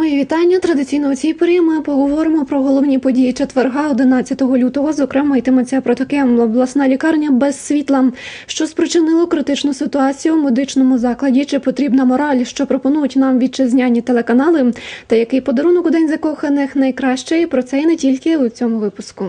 Мої вітання. Традиційно у цій порі ми поговоримо про головні події четверга, 11 лютого. Зокрема, йтиметься про таке обласна лікарня без світла, що спричинило критичну ситуацію у медичному закладі. Чи потрібна мораль, що пропонують нам вітчизняні телеканали, та який подарунок у день закоханих найкращий. Про це і не тільки у цьому випуску.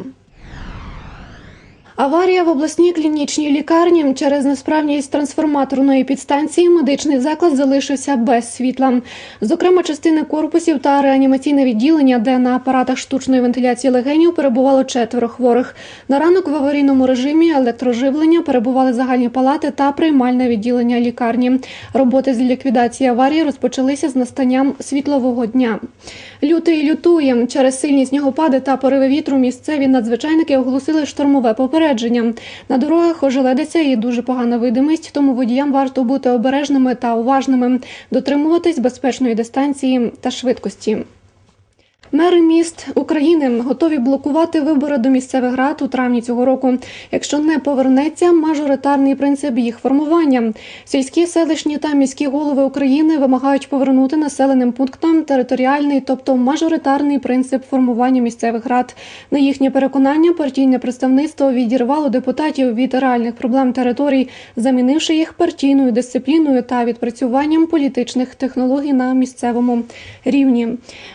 Аварія в обласній клінічній лікарні через несправність трансформаторної підстанції медичний заклад залишився без світла. Зокрема, частини корпусів та реанімаційне відділення, де на апаратах штучної вентиляції легенів перебувало четверо хворих. На ранок в аварійному режимі електроживлення перебували загальні палати та приймальне відділення лікарні. Роботи з ліквідації аварії розпочалися з настанням світлового дня. Лютий лютує через сильні снігопади та пориви вітру. Місцеві надзвичайники оголосили штормове попередження. На дорогах ожеледиться і дуже погана видимість, тому водіям варто бути обережними та уважними, дотримуватись безпечної дистанції та швидкості. Мери міст України готові блокувати вибори до місцевих рад у травні цього року, якщо не повернеться мажоритарний принцип їх формування. Сільські селищні та міські голови України вимагають повернути населеним пунктам територіальний, тобто мажоритарний принцип формування місцевих рад. На їхнє переконання партійне представництво відірвало депутатів від реальних проблем територій, замінивши їх партійною дисципліною та відпрацюванням політичних технологій на місцевому рівні.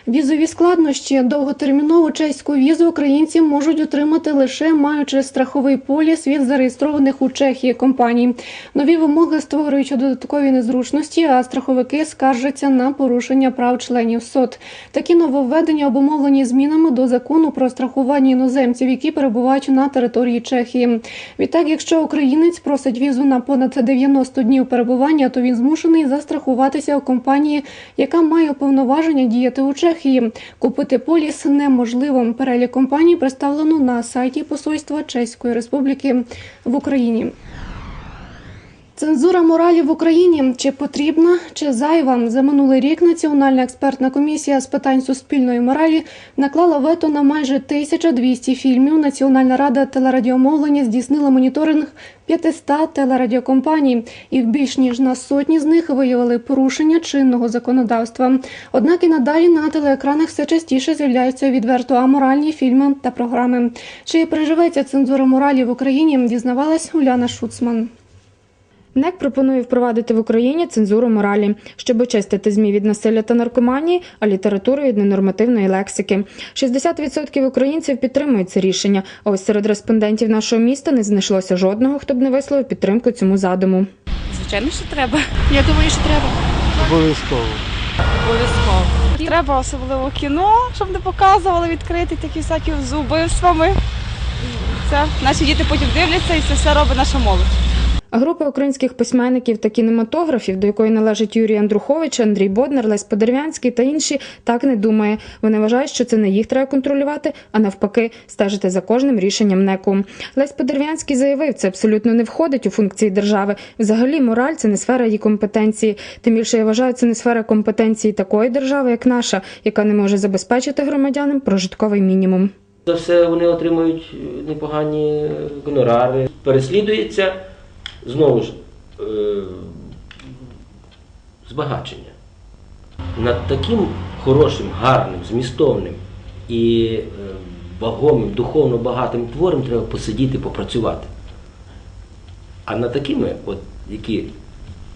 Візові складнощі довготермінову чеську візу українці можуть отримати лише маючи страховий поліс від зареєстрованих у Чехії компаній. Нові вимоги створюють додаткові незручності, а страховики скаржаться на порушення прав членів СОТ. Такі нововведення обумовлені змінами до закону про страхування іноземців, які перебувають на території Чехії. Відтак, якщо українець просить візу на понад 90 днів перебування, то він змушений застрахуватися у компанії, яка має повноваження діяти у Чехії. Купити поліс неможливо. Перелік компаній представлено на сайті Посольства Чеської Республіки в Україні. Цензура моралі в Україні чи потрібна, чи зайва за минулий рік Національна експертна комісія з питань суспільної моралі наклала вето на майже 1200 фільмів. Національна рада телерадіомовлення здійснила моніторинг 500 телерадіокомпаній, і в більш ніж на сотні з них виявили порушення чинного законодавства. Однак і надалі на телеекранах все частіше з'являються відверто аморальні фільми та програми. Чи приживеться цензура моралі в Україні? Дізнавалась Уляна Шуцман. НЕК пропонує впровадити в Україні цензуру моралі, щоб очистити ЗМІ від насилля та наркоманії, а літературу від ненормативної лексики. 60% українців підтримують це рішення. А ось серед респондентів нашого міста не знайшлося жодного, хто б не висловив підтримку цьому задуму. Звичайно, що треба. Я думаю, що треба. Обов'язково. Обов'язково. Треба особливо кіно, щоб не показували відкрити такі всякі з убивствами. Це наші діти потім дивляться і це все робить наша молодь. Група українських письменників та кінематографів, до якої належать Юрій Андрухович, Андрій Боднар, Лесь Подервянський та інші, так не думає. Вони вважають, що це не їх треба контролювати, а навпаки, стежити за кожним рішенням НЕКу. Лесь Подервянський заявив, це абсолютно не входить у функції держави. Взагалі, мораль це не сфера її компетенції. Тим більше я вважаю, це не сфера компетенції такої держави, як наша, яка не може забезпечити громадянам прожитковий мінімум. За все вони отримують непогані гонорари. Переслідується знову ж е, збагачення. Над таким хорошим, гарним, змістовним і е, вагомим, духовно багатим твором треба посидіти, попрацювати. А над такими, от, які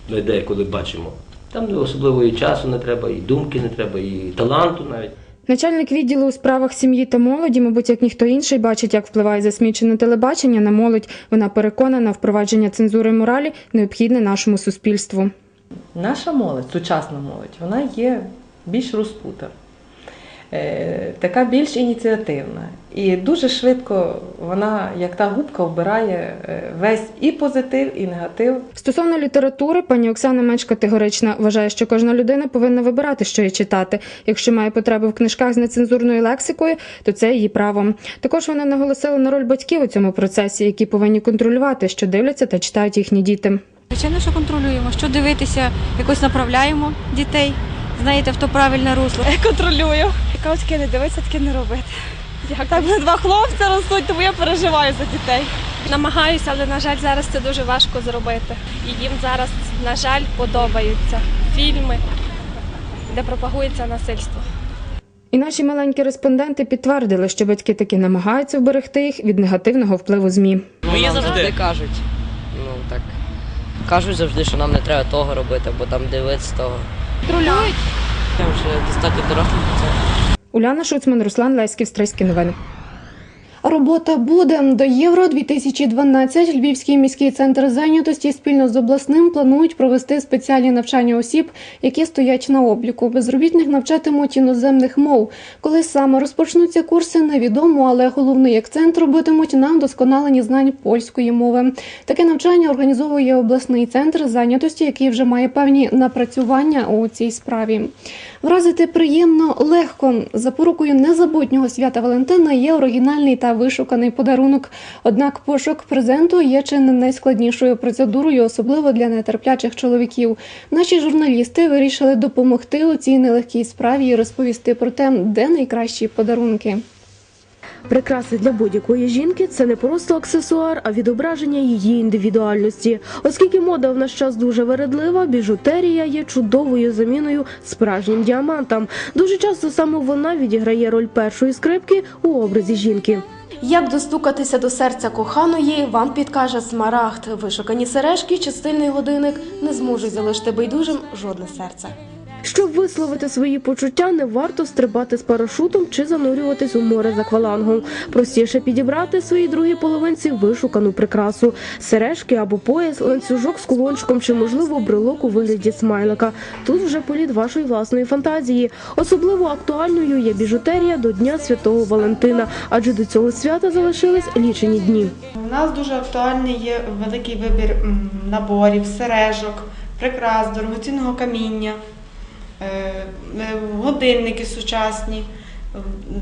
ми деколи бачимо, там особливо і часу не треба, і думки не треба, і таланту навіть. Начальник відділу у справах сім'ї та молоді, мабуть, як ніхто інший, бачить, як впливає засмічене телебачення на молодь. Вона переконана, впровадження цензури моралі необхідне нашому суспільству. Наша молодь, сучасна молодь, вона є більш розпута, така більш ініціативна. І дуже швидко вона, як та губка, вбирає е, весь і позитив, і негатив. Стосовно літератури, пані Оксана менш категорична вважає, що кожна людина повинна вибирати, що їй читати. Якщо має потреби в книжках з нецензурною лексикою, то це її право. Також вона наголосила на роль батьків у цьому процесі, які повинні контролювати, що дивляться та читають їхні діти. Звичайно, що контролюємо. Що дивитися, якось направляємо дітей, знаєте, в то правильне русло. Я контролюю. Таке не дивитися, таке не робити. Так, мене два хлопці ростуть, тому я переживаю за дітей. Намагаюся, але на жаль, зараз це дуже важко зробити. І їм зараз, на жаль, подобаються фільми, де пропагується насильство. І наші маленькі респонденти підтвердили, що батьки таки намагаються вберегти їх від негативного впливу ЗМІ. Мені завжди кажуть. Ну так. Кажуть завжди, що нам не треба того робити, бо там дивитися того. Тролюють. Я вже достатньо дорослий. Уляна Шуцман, Руслан Леськів, Стрийські новини. Робота буде до Євро 2012 Львівський міський центр зайнятості спільно з обласним планують провести спеціальні навчання осіб, які стоять на обліку. Безробітних навчатимуть іноземних мов. Коли саме розпочнуться курси, невідомо, але головний акцент робитимуть на вдосконаленні знань польської мови. Таке навчання організовує обласний центр зайнятості, який вже має певні напрацювання у цій справі. Вразити приємно легко. Запорукою незабутнього свята Валентина є оригінальний та вишуканий подарунок. Однак пошук презенту є чи не найскладнішою процедурою, особливо для нетерплячих чоловіків. Наші журналісти вирішили допомогти у цій нелегкій справі і розповісти про те, де найкращі подарунки. Прикраси для будь-якої жінки це не просто аксесуар, а відображення її індивідуальності. Оскільки мода в наш час дуже вередлива, біжутерія є чудовою заміною справжнім діамантам. Дуже часто саме вона відіграє роль першої скрипки у образі жінки. Як достукатися до серця коханої, вам підкаже смарагд. Вишукані сережки чи стильний годинник не зможуть залишити байдужим жодне серце. Щоб висловити свої почуття, не варто стрибати з парашутом чи занурюватись у море з аквалангом. Простіше підібрати своїй другій половинці вишукану прикрасу: сережки або пояс, ланцюжок з кулончиком чи, можливо, брелок у вигляді смайлика. Тут вже політ вашої власної фантазії. Особливо актуальною є біжутерія до Дня Святого Валентина, адже до цього свята залишились лічені дні. У нас дуже актуальний є великий вибір наборів, сережок, прикрас, дорогоцінного каміння, годинники сучасні, е,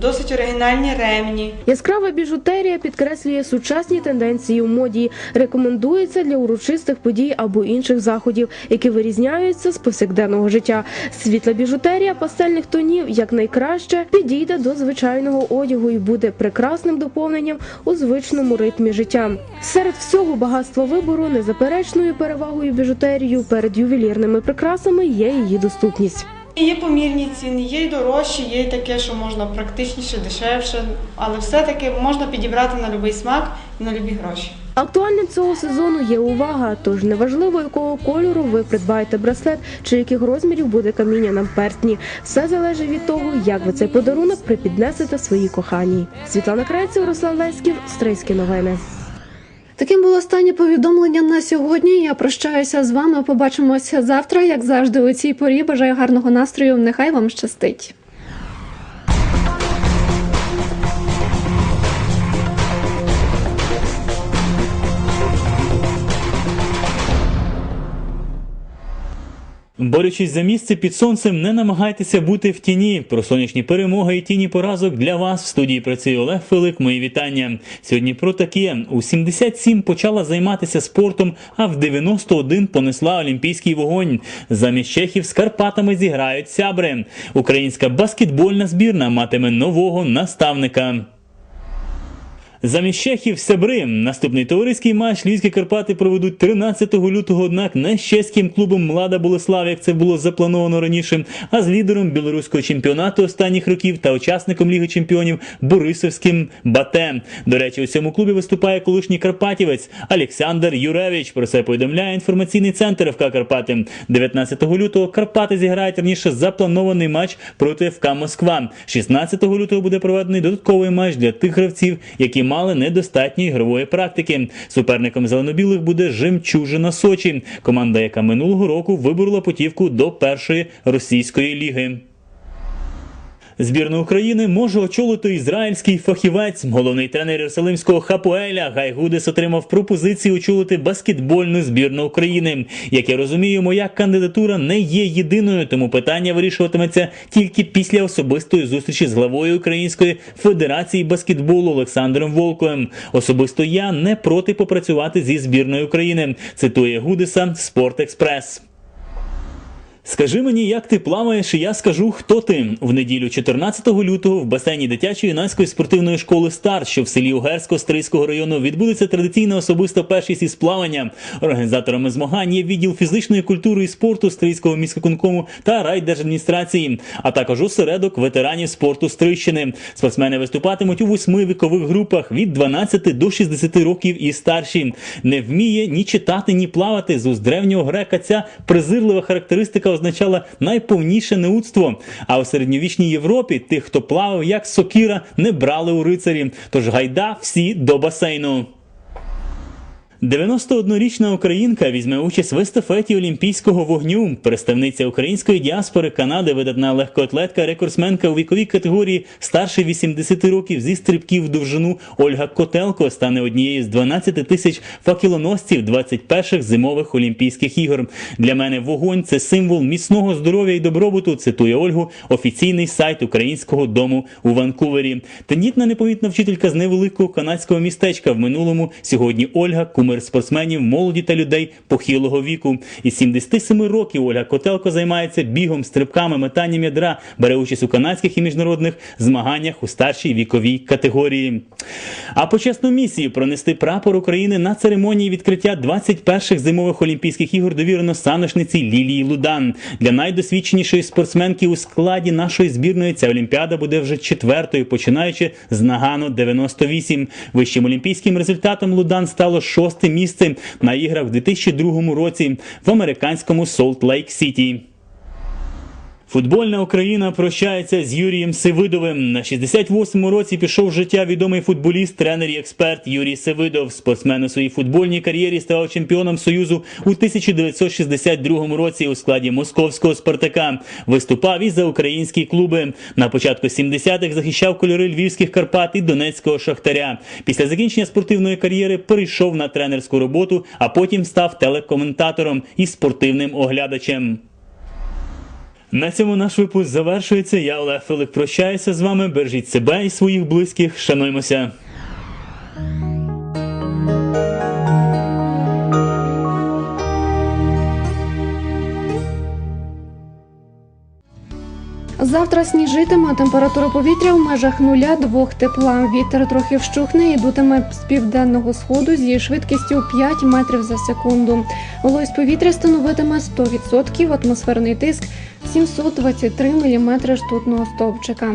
досить оригінальні ремні. Яскрава біжутерія підкреслює сучасні тенденції у моді. Рекомендується для урочистих подій або інших заходів, які вирізняються з повсякденного життя. Світла біжутерія пастельних тонів якнайкраще підійде до звичайного одягу і буде прекрасним доповненням у звичному ритмі життя. Серед всього багатства вибору незаперечною перевагою біжутерію перед ювелірними прикрасами є її доступність. Є помірні ціни, є й дорожчі, є й таке, що можна практичніше, дешевше, але все-таки можна підібрати на будь-який смак і на любі гроші. Актуальним цього сезону є увага, тож неважливо, якого кольору ви придбаєте браслет чи яких розмірів буде каміння на перстні. Все залежить від того, як ви цей подарунок припіднесете своїй коханій. Світлана Крайців, Руслан Леськів, Стрийські новини. Таким було останнє повідомлення на сьогодні. Я прощаюся з вами. Побачимося завтра, як завжди, у цій порі. Бажаю гарного настрою. Нехай вам щастить. Борючись за місце під сонцем, не намагайтеся бути в тіні. Про сонячні перемоги і тіні поразок для вас в студії працює Олег Филик. Мої вітання. Сьогодні про таке. У 77 почала займатися спортом, а в 91 понесла олімпійський вогонь. Замість чехів з Карпатами зіграють сябри. Українська баскетбольна збірна матиме нового наставника. Замість чехів Сябри. Наступний товариський матч Львівські Карпати проведуть 13 лютого, однак не з чеським клубом Млада Болеслав, як це було заплановано раніше, а з лідером білоруського чемпіонату останніх років та учасником Ліги Чемпіонів Борисовським Бате. До речі, у цьому клубі виступає колишній карпатівець Олександр Юревич. Про це повідомляє інформаційний центр ФК Карпати. 19 лютого Карпати зіграють раніше запланований матч проти ФК Москва. 16 лютого буде проведений додатковий матч для тих гравців, які мали недостатньої ігрової практики. Суперником зеленобілих буде Жемчужина Сочі, команда, яка минулого року виборола путівку до першої російської ліги. Збірну України може очолити ізраїльський фахівець. Головний тренер Єрусалимського Хапуеля Гай Гудес отримав пропозицію очолити баскетбольну збірну України. Як я розумію, моя кандидатура не є єдиною, тому питання вирішуватиметься тільки після особистої зустрічі з главою Української Федерації баскетболу Олександром Волковим. Особисто я не проти попрацювати зі збірною України. Цитує Гудеса Спорт Експрес. Скажи мені, як ти плаваєш, і я скажу, хто ти. В неділю 14 лютого в басейні дитячої юнацької спортивної школи Старт, що в селі Угерсько Стрийського району, відбудеться традиційна особиста першість із плавання. Організаторами змагань є відділ фізичної культури і спорту Стрийського міськвиконкому та райдержадміністрації, а також осередок ветеранів спорту Стрийщини. Спортсмени виступатимуть у восьми вікових групах від 12 до 60 років і старші. Не вміє ні читати, ні плавати. З уст древнього грека ця презирлива характеристика означала найповніше неудство. А у середньовічній Європі тих, хто плавав як сокіра, не брали у рицарі. Тож гайда всі до басейну. 91-річна українка візьме участь в естафеті Олімпійського вогню. Представниця української діаспори Канади, видатна легкоатлетка, рекордсменка у віковій категорії старше 80 років зі стрибків в довжину Ольга Котелко стане однією з 12 тисяч факелоносців 21-х зимових Олімпійських ігор. Для мене вогонь це символ міцного здоров'я і добробуту. Цитує Ольгу офіційний сайт українського дому у Ванкувері. Тендітна непомітна вчителька з невеликого канадського містечка в минулому. Сьогодні Ольга кумир спортсменів, молоді та людей похилого віку. Із 77 років Ольга Котелко займається бігом, стрибками, метанням ядра, бере участь у канадських і міжнародних змаганнях у старшій віковій категорії. А почесну місію пронести прапор України на церемонії відкриття 21-х зимових Олімпійських ігор довірено саношниці Лілії Лудан. Для найдосвідченішої спортсменки у складі нашої збірної ця олімпіада буде вже четвертою, починаючи з Нагану 98. Вищим олімпійським результатом Лудан стало шосте місце на іграх в 2002 році в американському Солт Лейк Сіті. Футбольна Україна прощається з Юрієм Сивидовим. На 68-му році пішов з життя відомий футболіст, тренер і експерт Юрій Сивидов. Спортсмен у своїй футбольній кар'єрі став чемпіоном Союзу у 1962 році у складі московського Спартака. Виступав і за українські клуби. На початку 70-х захищав кольори львівських Карпат і Донецького Шахтаря. Після закінчення спортивної кар'єри перейшов на тренерську роботу, а потім став телекоментатором і спортивним оглядачем. На цьому наш випуск завершується. Я Олег Филик прощаюся з вами. Бережіть себе і своїх близьких. Шануймося. Завтра сніжитиме температура повітря в межах 0-2 тепла. Вітер трохи вщухне і дутиме з південного сходу зі швидкістю 5 метрів за секунду. Вологість повітря становитиме 100%, атмосферний тиск 723 мм штутного стовпчика.